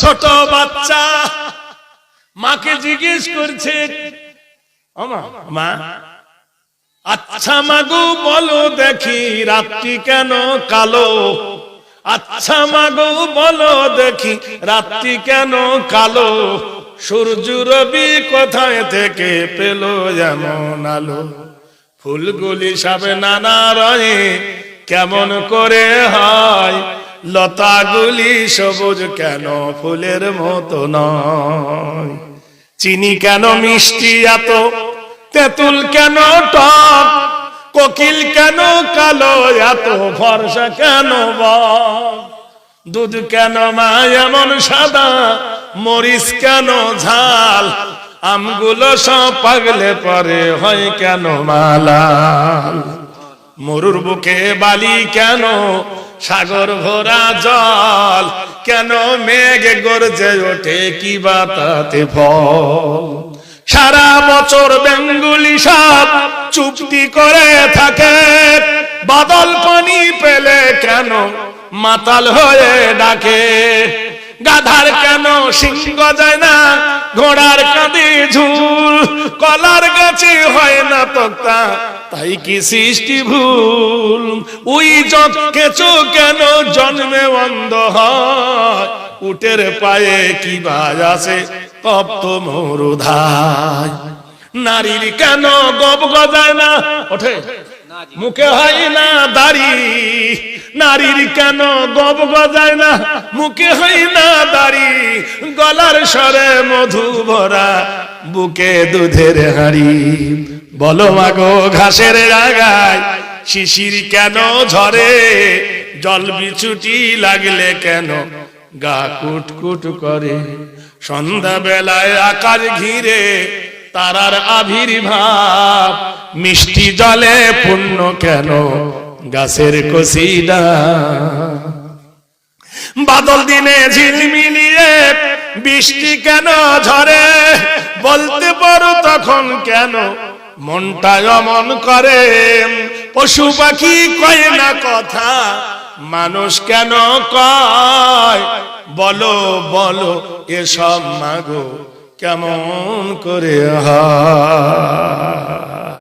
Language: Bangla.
ছোট বাচ্চা, মাকে জিজ্ঞেস করছে মা আচ্ছা মাগো, বলো দেখি, রাত্রি কেন কালো? আচ্ছা মাগো, বলো দেখি, রাত্রি কেন কালো? সূর্য রবি কোথায় থেকে পেল যেমন আলো? ফুলগুলি সবে নানা রয়ে কেমন করে হয়? লতাগুলি সবুজ কেন ফুলের মতো নয়? চিনি কেন মিষ্টি এত? তেঁতুল কেন টক? কোকিল কেন কালো এত? ভরসা কেন দুধ কেন মা এমন সাদা? মরিচ কেন ঝাল? আমগুলো সব পাগলে পরে হয় কেন মালাল? মরুর বুকে বালি কেন? সাগর ভরা জল কেন মেঘ গর্জে ওঠে কি বাতাতে ফল? সারা বছর বেঙ্গুলি সব চুক্তি করে থাকে, বাদল পানি পেলে কেন মাতাল হয়ে ডাকে? গাধার কেন সিংহ যায় না? ঘোড়ার কাঁদে ঝুল, কলার গাছে হয় না তক্তা তাই কি সৃষ্টি ভুল? জগ কেঁচো কেন জন্মে অন্ধ হয় উটের পায়ে কি বাজ আছে? তপ্ত মরুধায় নারীর কেন গব গজায় না? ওঠে। মুখে হয় না দাড়ি। নারীর কেন গব গজায় না? মুখে হয় না দাড়ি। গলার স্বরে মধু ভরা। বুকে দুধের হাড়ি। বলো মাগো, ঘাসের জায়গায় শিশির কেন ঝরে? জল বিছুটি লাগলে কেন গা কুট কুট করে? সন্ধ্যা বেলায় আকাশ ঘিরে তারার আবির্ভাব। মিষ্টি জলে পূর্ণ কেন গাছের কসিডা বাদল দিনে ঝিলমিলিয়ে বৃষ্টি কেন ঝরে? বলতে পারো তখন কেন? মনটা অমন করে, পশু পাখি কয় না কথা, মানুষ কেন কয়? বলো বলো, এসব মাগো কেমন করে হয়?